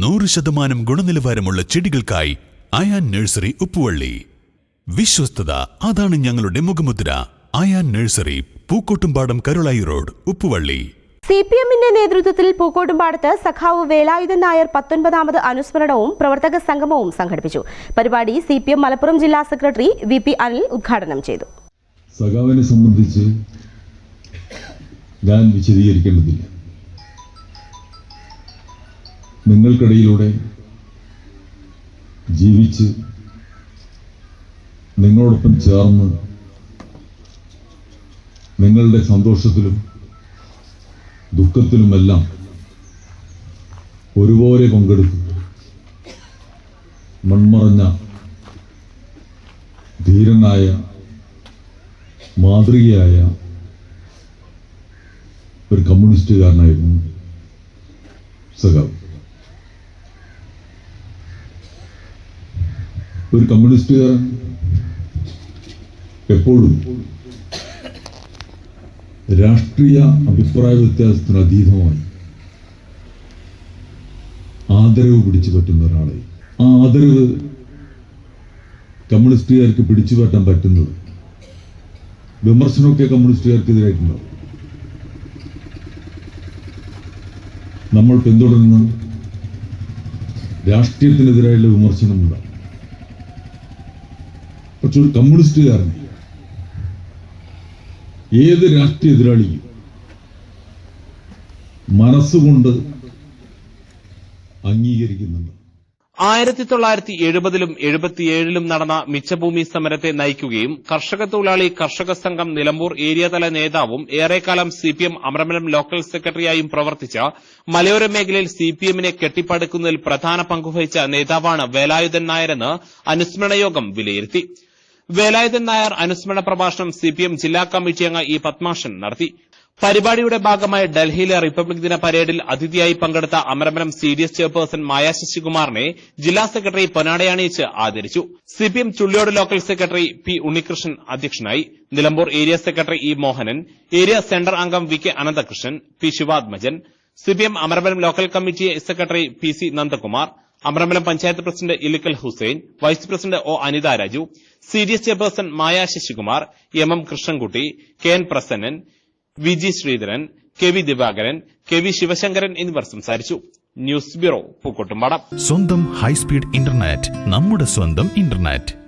നൂറ് ശതമാനം ഗുണനിലവാരമുള്ള ചെടികൾക്കായി അയാൻ നഴ്സറി ഉപ്പുവള്ളി. വിശ്വസ്തത അതാണ് ഞങ്ങളുടെ മുഖമുദ്ര. Ayan nursery Pookkottumpadam Karulai road Uppuvalli. C P എമ്മിന്റെ നേതൃത്വത്തിൽ പൂക്കോട്ടുംപാടത്ത് സഖാവ് വേലായുധൻ നായർ പത്തൊൻപതാമത് അനുസ്മരണവും പ്രവർത്തക സംഗമവും സംഘടിപ്പിച്ചു. പരിപാടി സി പി എം മലപ്പുറം ജില്ലാ സെക്രട്ടറി വി പി അനിൽ ഉദ്ഘാടനം ചെയ്തു. സഖാവിനെ സംബന്ധിച്ച് ഞാൻ വിശദീകരിക്കേണ്ടതില്ല. നിങ്ങൾക്കിടയിലൂടെ ജീവിച്ച് നിങ്ങളോടൊപ്പം ചേർന്ന് നിങ്ങളുടെ സന്തോഷത്തിലും ദുഃഖത്തിലുമെല്ലാം ഒരുപോലെ പങ്കെടുത്തു മൺമറഞ്ഞ ധീരനായ മാതൃകയായ ഒരു കമ്മ്യൂണിസ്റ്റുകാരനായിരുന്നു സഖാവ്. ഒരു കമ്മ്യൂണിസ്റ്റുകാരൻ എപ്പോഴും രാഷ്ട്രീയ അഭിപ്രായ വ്യത്യാസത്തിന് അതീതമായി ആദരവ് പിടിച്ചു പറ്റുന്ന ഒരാളെ. ആ ആദരവ് കമ്മ്യൂണിസ്റ്റുകാർക്ക് പിടിച്ചു പറ്റാൻ പറ്റുന്നത് വിമർശനമൊക്കെ കമ്മ്യൂണിസ്റ്റുകാർക്ക് എതിരായിട്ടുണ്ടാവും നമ്മൾ പിന്തുടരുന്ന രാഷ്ട്രീയത്തിനെതിരായുള്ള വിമർശനമുണ്ടാവും പക്ഷെ ഒരു കമ്മ്യൂണിസ്റ്റുകാരൻ ഏത് രാഷ്ട്രീയ എതിരാളിയും മനസ്സുകൊണ്ട് അംഗീകരിക്കുന്നുണ്ട്. ആയിരത്തി തൊള്ളായിരത്തി എഴുപതിലും എഴുപത്തിയേഴിലും നടന്ന മിച്ചഭൂമി സമരത്തെ നയിക്കുകയും കർഷക തൊഴിലാളി കർഷക സംഘം നിലമ്പൂർ ഏരിയതല നേതാവും ഏറെക്കാലം C P M Amarambalam local സെക്രട്ടറിയായും പ്രവർത്തിച്ച മലയോര മേഖലയിൽ സി പി എമ്മിനെ കെട്ടിപ്പടുക്കുന്നതിൽ പ്രധാന പങ്കുവഹിച്ച നേതാവാണ് വേലായുധൻ നായരെന്ന് അനുസ്മരണയോഗം വിലയിരുത്തി. വേലായുധൻ നായർ അനുസ്മരണ പ്രഭാഷണം സിപിഎം ജില്ലാ കമ്മിറ്റി അംഗ ഇ പത്മാഷൻ നടത്തി. പരിപാടിയുടെ ഭാഗമായി ഡൽഹിയിലെ റിപ്പബ്ലിക് ദിന പരേഡിൽ അതിഥിയായി പങ്കെടുത്ത Amarambalam C D S chairperson Maya ശശികുമാറിനെ ജില്ലാ സെക്രട്ടറി പൊന്നാടയണിയിച്ച് ആദരിച്ചു. CPM Chulliyode local secretary P Unnikrishnan അധ്യക്ഷനായി. Nilambur area secretary E Mohanan area centre അംഗം V K Ananthakrishnan P Sivathmajan CPM Amarambalam local committee secretary P C Nandakumar Amarambalam panchayat president Ilikkal Hussain vice president O Anitha Raju C D S chairperson Maya Sasikumar M M Krishnankutty K N Prasannan V G Sreedharan K V Divakaran K V Sivasankaran എന്നിവർ സംസാരിച്ചു. News bureau Pookkottumpadam. സ്വന്തം high speed internet നമ്മുടെ സ്വന്തം internet.